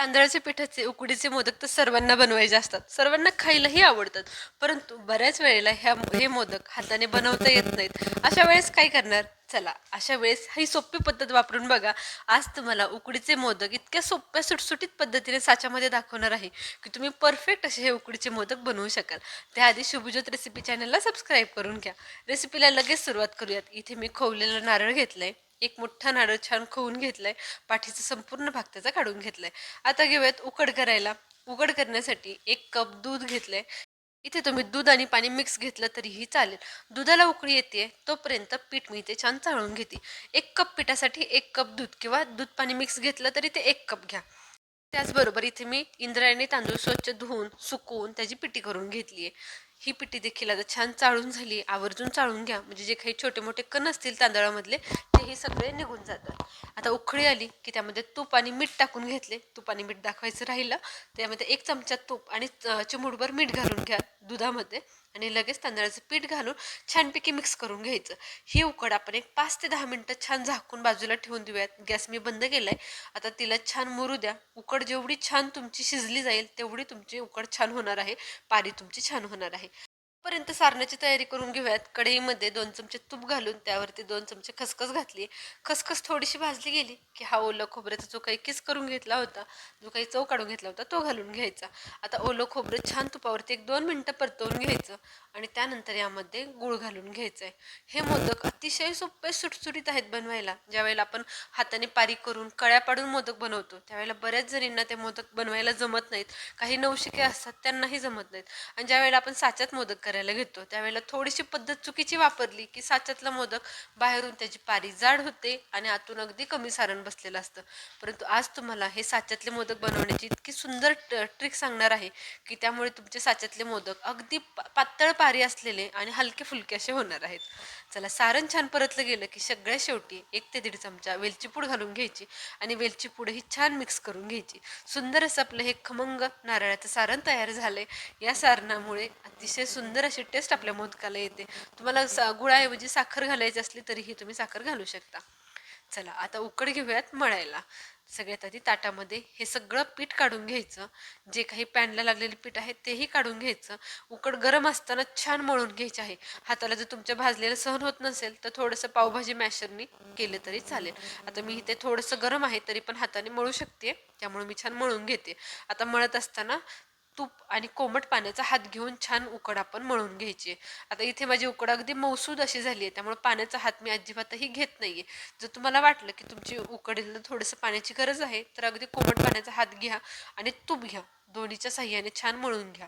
तांदळाचे पिठाचे उकडीचे मोदक तर सर्वांना बनवायचे असतात. सर्वांना खायलाही आवडतात. परंतु बऱ्याच वेळेला ह्या हे मोदक हाताने बनवता येत नाहीत. अशा वेळेस काय करणार? चला अशा वेळेस ही सोपी पद्धत वापरून बघा. आज तुम्हाला उकडीचे मोदक इतक्या सोप्या सुटसुटीत पद्धतीने साच्यामध्ये दाखवणार आहे की तुम्ही परफेक्ट असे हे उकडीचे मोदक बनवू शकाल. त्याआधी शुभज्योत रेसिपी चॅनलला सबस्क्राईब करून घ्या. रेसिपीला लगेच सुरुवात करूयात. इथे मी खोवलेलं नारळ घेतलं आहे एक मोठा नारळ छान खवून घेतलाय पाठीचा संपूर्ण भाग त्याचा काढून घेतलाय. आता घेऊयात उकड करायला. उकड करण्यासाठी एक कप दूध घेतलंय. इथे तुम्ही दूध आणि पाणी मिक्स घेतलं तरीही चालेल. दुधाला उकळी येते तोपर्यंत पीठ मी ते छान चाळून घेते. एक कप पिठासाठी एक कप दूध किंवा दूध पाणी मिक्स घेतलं तरी ते एक कप घ्या. त्याचबरोबर इथे मी इंद्रायणी तांदूळ स्वच्छ धुवून सुकवून त्याची पिठी करून घेतली आहे ही पिठी देखील आता छान चाळून झाली. आवर्जून चाळून घ्या. म्हणजे जे काही छोटे मोठे कण असतील तांदळामधले तेही सगळे निघून जातात. आता उखळी आली की त्यामध्ये तूप आणि मीठ टाकून घेतले. तूप आणि मीठ दाखवायचं राहिलं. त्यामध्ये एक चमचा तूप आणि च- मीठ घालून घ्या. दुधामध्ये आणि लगेच तांदळाचं पीठ घालून छानपैकी मिक्स करून घ्यायचं. ही उकड आपण एक पाच ते दहा मिनटं छान झाकून बाजूला ठेवून देऊयात. गॅस मी बंद केलाय. आता तिला छान मुरू द्या. उकड जेवढी छान तुमची शिजली जाईल तेवढी तुमची उकड छान होणार आहे. पारी तुमची छान होणार आहे. पर्यंत सारण्याची तयारी करून घेऊयात. कढईमध्ये दोन चमचे तूप घालून त्यावरती दोन चमचे खसखस घातली. खसखस थोडीशी भाजली गेली की हा ओलं खोबऱ्याचा जो काही किस करून घेतला होता जो काही चव काढून घेतला होता तो घालून घ्यायचा. आता ओलं खोबरं छान तुपावरती एक दोन मिनटं परतवून घ्यायचं आणि त्यानंतर यामध्ये गूळ घालून घ्यायचं आहे हे मोदक अतिशय सोपे सुटसुटीत आहेत बनवायला. ज्यावेळेला आपण हाताने पारी करून कळ्या पाडून मोदक बनवतो त्यावेळेला बऱ्याच जणींना ते मोदक बनवायला जमत नाहीत. काही नवशिके असतात त्यांनाही जमत नाहीत. आणि ज्यावेळेला आपण साच्यात मोदक करायला घेतो. त्यावेळेला थोडीशी पद्धत चुकीची वापरली की साच्यातला मोदक बाहेरून त्याची पारी जाड होते आणि आतून अगदी कमी सारण बसलेलं असतं. परंतु आज तुम्हाला हे साच्यातले मोदक बनवण्याची इतकी सुंदर ट्रिक सांगणार आहे की त्यामुळे तुमचे साच्यातले मोदक अगदी पातळ पारी असलेले आणि हलके फुलके असे होणार आहेत. चला सारण छान परतलं गेलं की सगळ्या शेवटी एक ते दीड चमचा वेलची पूड घालून घ्यायची आणि वेलची पूड ही छान मिक्स करून घ्यायची. सुंदर असं आपलं हे खमंग नारळाचं सारण तयार झालंय. या सारणामुळे अतिशय सुंदर अशी टेस्ट आपल्या मोदकाला येते तुम्हाला सा- गुळाऐवजी साखर घालायची असली तरीही तुम्ही साखर घालू शकता. चला आता उकड घेऊयात मळायला. सगळ्यात आधी ताटामध्ये हे सगळं पीठ काढून घ्यायचं. जे काही पॅनला लागलेले पीठ आहे तेही काढून घ्यायचं. उकड गरम असताना छान मळून घ्यायचे आहे. हाताला जर तुमच्या भाजलेलं सहन होत नसेल तर थोडंसं पावभाजी मॅशरनी केलं तरी चालेल. आता मी इथे थोडंसं गरम आहे तरी पण हाताने मळू शकते. त्यामुळे मी छान मळून घेते. आता मळत असताना तूप आणि कोमट पाण्याचा हात घेऊन छान उकड आपण मळून घ्यायची. आता इथे माझी उकड अगदी मौसूद अशी झाली आहे त्यामुळे पाण्याचा हात मी अजिबातही घेत नाहीये. जर तुम्हाला वाटलं की तुमची उकडीला थोडंसं पाण्याची गरज आहे तर अगदी कोमट पाण्याचा हात घ्या आणि तूप घ्या. दोन्हीच्या साह्याने छान मळून घ्या.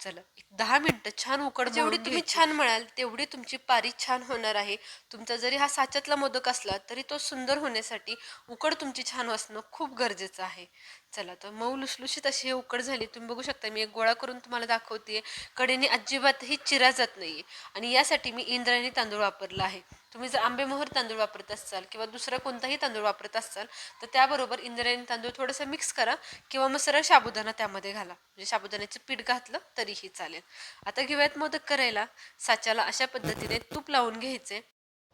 चला एक दहा मिनिटं छान उकड जेवढी तुम्ही छान म्हणाल तेवढी तुमची पारी छान होणार आहे. तुमचा जरी हा साच्यातला मोदक असला तरी तो सुंदर होण्यासाठी उकड तुमची छान असणं खूप गरजेचं आहे. चला तर मऊ लुसलुशीत अशी हे उकड झाली. तुम्ही बघू शकता मी एक गोळा करून तुम्हाला दाखवते कडेने अजिबातही चिरा जात नाही आणि यासाठी मी इंद्रायणी तांदूळ वापरला आहे. तुम्ही जर आंबेमोहर तांदूळ वापरत असाल किंवा दुसरा कोणताही तांदूळ वापरत असाल तर त्याबरोबर इंद्रायणी तांदूळ थोडंसं मिक्स करा किंवा मग सरळ साबुदाणा त्यामध्ये घाला. म्हणजे साबुदाण्याचं पीठ घातलं तरीही चालेल. आता घेऊयात मोदक करायला. साच्याला अशा पद्धतीने तूप लावून घ्यायचे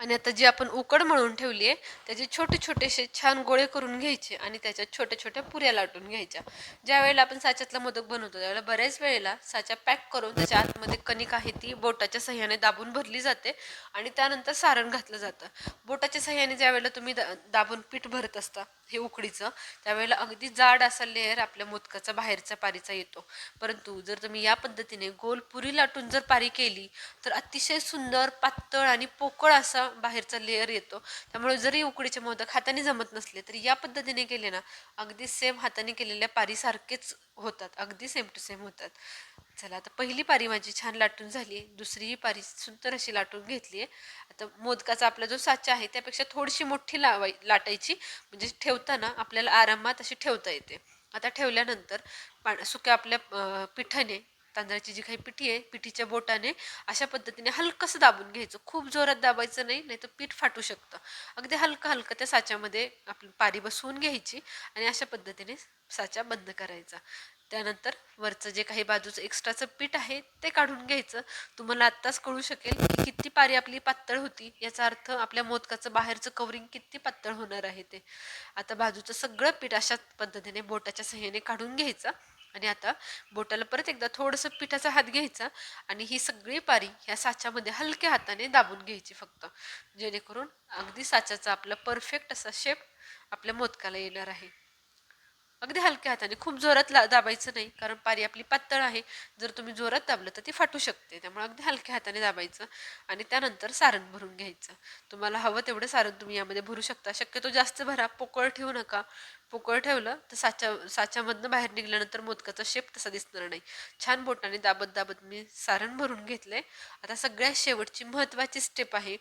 आणि आता जी आपण उकड मळून ठेवली आहे त्याचे छोटे छोटेसे छान गोळे करून घ्यायचे आणि त्याच्यात छोट्या छोट्या पुऱ्या लाटून घ्यायच्या. ज्या वेळेला आपण साच्यातला मोदक बनवतो त्यावेळेला बऱ्याच वेळेला साच्या पॅक करून त्याच्या आतमध्ये कणिक आहे ती बोटाच्या सहाय्याने दाबून भरली जाते आणि त्यानंतर सारण घातलं जातं. बोटाच्या सह्याने ज्या वेळेला तुम्ही दा- दाबून पीठ भरत असता हे उकडीचं त्यावेळेला अगदी जाड असा लेअर आपल्या मोदकाचा बाहेरचा पारीचा येतो. परंतु जर तुम्ही या पद्धतीने गोल पुरी लाटून जर पारी केली तर अतिशय सुंदर पातळ आणि पोकळ असा बाहेरचा लेअर येतो. त्यामुळे जरी उकडीचे मोदक हाताने जमत नसले तरी या पद्धतीने केले ना अगदी सेम हाताने केलेल्या पारीसारखेच होतात. अगदी सेम टू सेम होतात. चला आता पहिली पारी माझी छान लाटून झाली दुसरीही पारी सुंदर अशी लाटून घेतली आता मोदकाचा आपला जो साचा आहे त्यापेक्षा थोडीशी मोठी लावाय लाटायची. म्हणजे ठेवताना आपल्याला आरामात अशी ठेवता येते. आता ठेवल्यानंतर पा सुक्या आपल्या पिठाने तांदळाची जी काही पिठी आहे पिठीच्या बोटाने अशा पद्धतीने हलकंसं दाबून घ्यायचं. खूप जोरात दाबायचं नाही नाही तर पीठ फाटू शकतं. अगदी हलकं हलकं त्या साच्यामध्ये आपली पारी बसवून घ्यायची आणि अशा पद्धतीने साचा बंद करायचा. त्यानंतर वरचं जे काही बाजूचं एक्स्ट्राचं पीठ आहे ते काढून घ्यायचं. तुम्हाला आत्ताच कळू शकेल की किती पारी आपली पातळ होती. याचा अर्थ आपल्या मोदकाचं बाहेरचं कवरिंग किती पातळ होणार आहे ते. आता बाजूचं सगळं पीठ अशाच पद्धतीने बोटाच्या सहाय्याने काढून घ्यायचं. आणि आता बोटाला परत एकदा थोडंसं पिठाचा हात घ्यायचा. आणि ही सगळी पारी ह्या साच्यामध्ये हलक्या हाताने दाबून घ्यायची फक्त. जेणेकरून अगदी साच्याचा आपला परफेक्ट असा शेप आपल्या मोदकाला येणार आहे. अगदी हलक्या हाताने खूप जोरात ला दाबायचं नाही कारण पारी आपली पातळ आहे. जर तुम्ही जोरात दाबलं तर ती फाटू शकते. त्यामुळे अगदी हलक्या हाताने दाबायचं आणि त्यानंतर सारण भरून घ्यायचं. तुम्हाला हवं तेवढं सारण तुम्ही यामध्ये भरू शकता. शक्यतो जास्त भरा पोकळ ठेवू नका. पोकळ ठेवलं तर साच्या साच्यामधनं बाहेर निघाल्यानंतर मोदकाचा शेप तसा दिसणार नाही. छान बोटाने दाबत दाबत मी सारण भरून घेतलंय. आता सगळ्यात शेवटची महत्त्वाची स्टेप आहे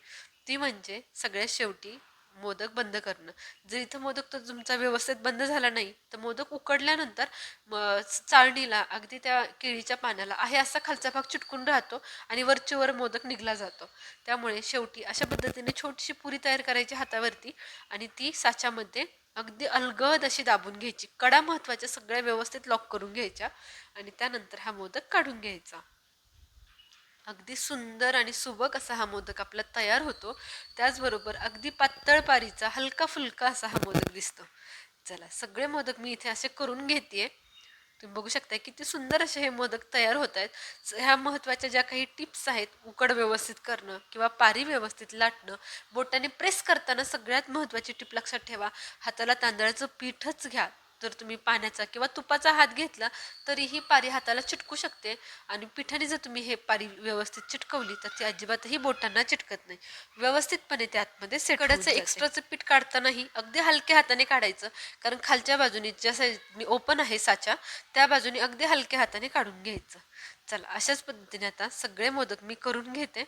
ती म्हणजे सगळ्यात शेवटी मोदक बंद करणं. जर इथं मोदक तर तुमचा व्यवस्थित बंद झाला नाही तर मोदक उकडल्यानंतर म चाळणीला अगदी त्या केळीच्या पाण्याला आहे असा खालचा भाग चिटकून राहतो आणि वरचे वर मोदक निघला जातो. त्यामुळे शेवटी अशा पद्धतीने छोटीशी पुरी तयार करायची हातावरती आणि ती साच्यामध्ये अगदी अलगद अशी दाबून घ्यायची. कडा महत्त्वाच्या सगळ्या व्यवस्थित लॉक करून घ्यायच्या आणि त्यानंतर हा मोदक काढून घ्यायचा. अगदी सुंदर आणि सुबक असा हा मोदक आपला तयार होतो. त्याचबरोबर अगदी पातळ पारीचा हलका फुलका असा हा मोदक दिसतो. चला सगळे मोदक मी इथे असे करून घेते तुम्ही बघू शकता किती सुंदर असे हे मोदक तयार होत आहेत ह्या महत्त्वाच्या ज्या काही टिप्स आहेत उकड व्यवस्थित करणं किंवा पारी व्यवस्थित लाटणं बोटाने प्रेस करताना सगळ्यात महत्त्वाची टिप लक्षात ठेवा. हाताला तांदळाचं पीठच घ्या. जर तुम्ही पाण्याचा किंवा तुपाचा हात घेतला तरी ही पारी हाताला चिटकू शकते. आणि पिठाने जर तुम्ही हे पारी व्यवस्थित चिटकवली तर ती अजिबातही बोटांना चिटकत नाही. व्यवस्थितपणे ते आतमध्ये सेकडाचं एक्स्ट्राचं पीठ काढतानाही अगदी हलक्या हाताने काढायचं. कारण खालच्या बाजूने ज्या साईडनी ओपन आहे साच्या त्या बाजूने अगदी हलक्या हाताने काढून घ्यायचं. चला अशाच पद्धतीने आता सगळे मोदक मी करून घेते.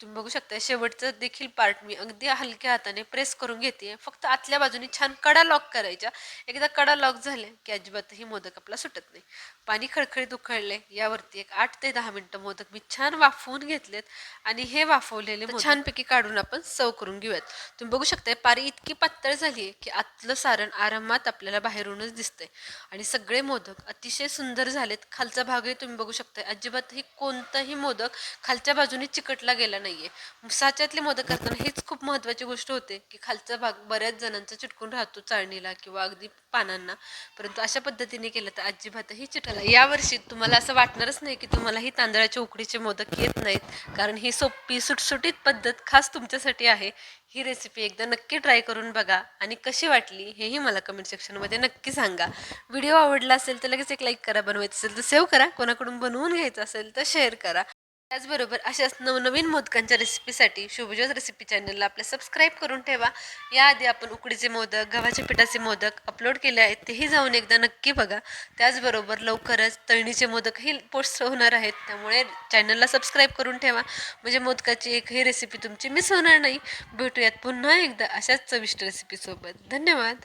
तुम्ही बघू शकता शेवटचं देखील पार्ट मी अगदी हलक्या हाताने प्रेस करून घेते फक्त आतल्या बाजूने छान कडा लॉक करायच्या एकदा कडा लॉक झाले की अजिबातही मोदक आपला सुटत नाही. पाणी खळखळीत उकळले यावरती एक आठ ते दहा मिनटं मोदक मी छान वाफवून घेतलेत आणि हे वाफवलेले छानपैकी काढून आपण सर्व करून घेऊयात. तुम्ही बघू शकता पारी इतकी पातळ झाली आहे की आतलं सारण आरामात आपल्याला बाहेरूनच दिसतंय. आणि सगळे मोदक अतिशय सुंदर झालेत. खालचा भागही तुम्ही बघू शकता अजिबातही कोणताही मोदक खालच्या बाजूने चिकटला गेला नाहीये. साच्यातले मोदक करताना हेच खूप महत्वाची गोष्ट होते की खालचा भाग बऱ्याच जणांचा चिटकून राहतो चाळणीला किंवा अगदी पानांना. परंतु अशा पद्धतीने केलं तर अजिबातही चिटला यावर्षी तुम्हाला असं वाटणारच नाही की तुम्हाला ही तांदळाच्या उकडीचे मोदक येत नाहीत कारण ही सोपी सुटसुटीत पद्धत खास तुमच्यासाठी आहे. ही रेसिपी एकदा नक्की ट्राय करून बघा आणि कशी वाटली हेही मला कमेंट सेक्शनमध्ये नक्की सांगा. व्हिडिओ आवडला असेल तर लगेच एक लाईक करा. बनवायचं असेल तर सेव्ह करा. कोणाकडून बनवून घ्यायचं असेल तर शेअर करा. त्याचबरोबर अशाच नवनवीन मोदकांच्या रेसिपीसाठी शुभज्योत रेसिपी चॅनलला आपल्या सबस्क्राईब करून ठेवा. याआधी आपण उकडीचे मोदक गव्हाच्या पिठाचे मोदक अपलोड केले आहेत तेही जाऊन एकदा नक्की बघा. त्याचबरोबर लवकरच तळणीचे मोदकही पोस्ट होणार आहेत त्यामुळे चॅनलला सबस्क्राईब करून ठेवा. म्हणजे मोदकाची एकही रेसिपी तुमची मिस होणार नाही. भेटूयात पुन्हा एकदा अशाच चविष्ट रेसिपीसोबत धन्यवाद!